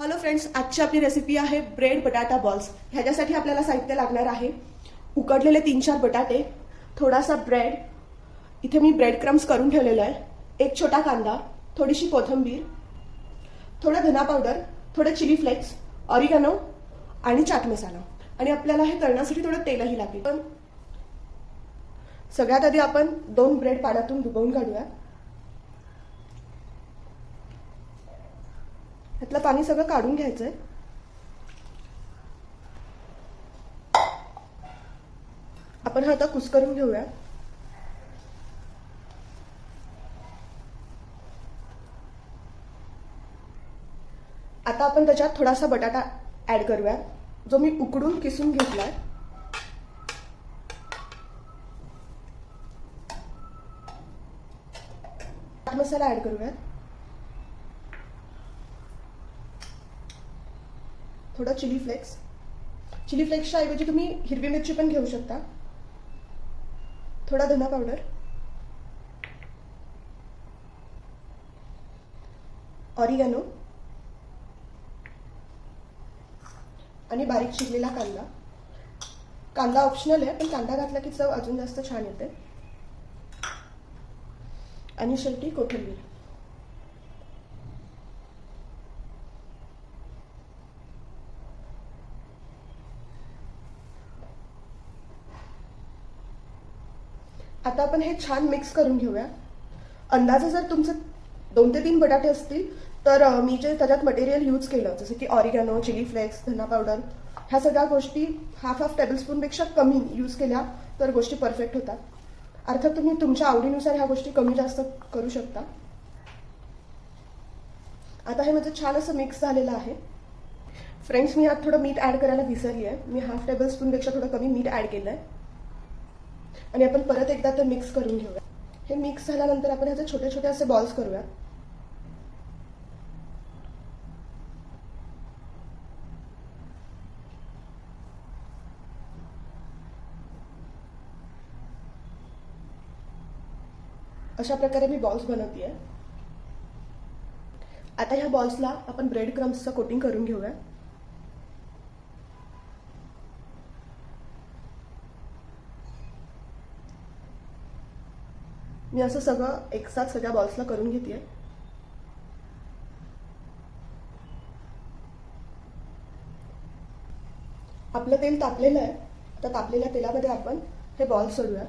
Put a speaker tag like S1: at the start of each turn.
S1: Hello friends आजची आपली recipe आहे ब्रेड बटाटा बॉल्स ह्याच्यासाठी आपल्याला साहित्य लागणार आहे. उकडलेले तीन चार बटाटे थोडासा ब्रेड इथे मी ब्रेड क्रम्स करून ठेवलेलं आहे. एक छोटा कांदा थोडीशी कोथिंबीर थोडा धना पावडर थोडे चिली फ्लेक्स ऑरिगॅनो आणि चाट मसाला. आणि आपल्याला हे करण्यासाठी थोडं तेलही लागेल. पण सगळ्यात आधी आपण दोन ब्रेड पाण्यातून डुबवून काढूया. ह्यातलं पाणी सगळं काढून घ्यायचंय. आपण हा आता कुस्करून घेऊया. आता आपण त्याच्यात थोडासा बटाटा ऍड करूया. जो मी उकडून किसून घेतलाय. आहे मसाला ऍड करूया. थोडा चिली फ्लेक्स. चिली फ्लेक्सच्या ऐवजी तुम्ही हिरवी मिरची पण घेऊ शकता. थोडा धना पावडर. ऑरिगॅनो. आणि बारीक चिरलेला कांदा. कांदा ऑप्शनल आहे पण कांदा घातला की चव अजून जास्त छान येते. आणि शेवटी कोथिंबीर. आता आपण हे छान मिक्स करून घेऊया. अंदाजे जर तुमचं दोन ते तीन बटाटे असतील तर मी जे त्याच्यात मटेरियल यूज केलं जसं की ऑरिगॅनो चिली फ्लेक्स धना पावडर ह्या सगळ्या गोष्टी हाफ हाफ टेबलस्पूनपेक्षा कमी यूज केल्या तर गोष्टी परफेक्ट होतात. अर्थात तुम्ही तुमच्या आवडीनुसार ह्या गोष्टी कमी जास्त करू शकता. आता हे माझं छान असं मिक्स झालेलं आहे. फ्रेंड्स मी यात थोडं मीठ ॲड करायला विसरली आहे मी हाफ टेबलस्पूनपेक्षा थोडं कमी मीठ ॲड केलं आहे आणि आपण परत एकदा ते मिक्स करून घेऊया. हे मिक्स झाल्यानंतर आपण ह्याचे छोटे छोटे असे बॉल्स करूया. अशा प्रकारे मी बॉल्स बनवते आता ह्या बॉल्सला आपण ब्रेड क्रम्सचं कोटिंग करून घेऊया. मी असं सगळं एकसाथ सगळ्या बॉल्सला करून घेते आपलं तेल तापलेलं आहे. आता तापलेल्या तेलामध्ये आपण हे बॉल्स सोडूया.